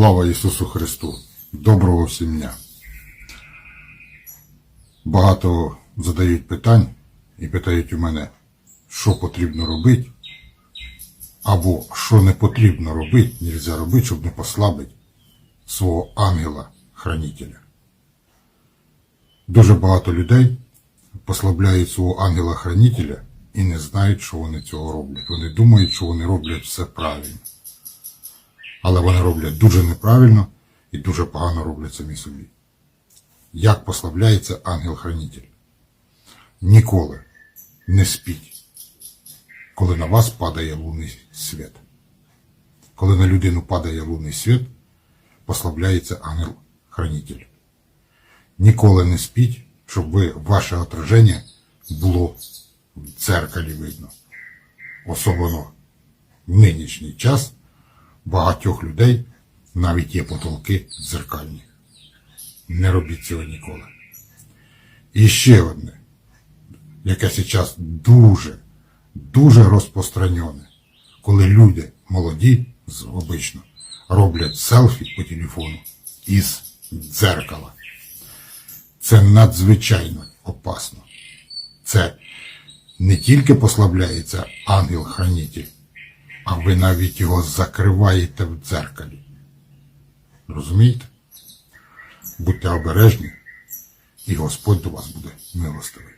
Слава Ісусу Христу! Доброго всім дня! Багато задають питань і питають у мене, що потрібно робити, або що не потрібно робити, нельзя робити, щоб не послабити свого ангела-хранителя. Дуже багато людей послабляють свого ангела-хранителя і не знають, що вони цього роблять. Вони думають, що вони роблять все правильно. Але вони роблять дуже неправильно і дуже погано роблять самі собі. Як послабляється ангел-хранитель? Ніколи не спіть, коли на вас падає лунний світ. Коли на людину падає лунний світ, послабляється ангел-хранитель. Ніколи не спіть, щоб ви, ваше отраження було в дзеркалі видно. Особливо в нинішній час багатьох людей навіть є потолки дзеркальні. Не робіть цього ніколи. І ще одне, яке зараз дуже, дуже розпространене, коли люди молоді, обично, роблять селфі по телефону із дзеркала. Це надзвичайно опасно. Це не тільки послабляється ангел-хранитель, а ви навіть його закриваєте в дзеркалі. Розумієте? Будьте обережні, і Господь до вас буде милостивий.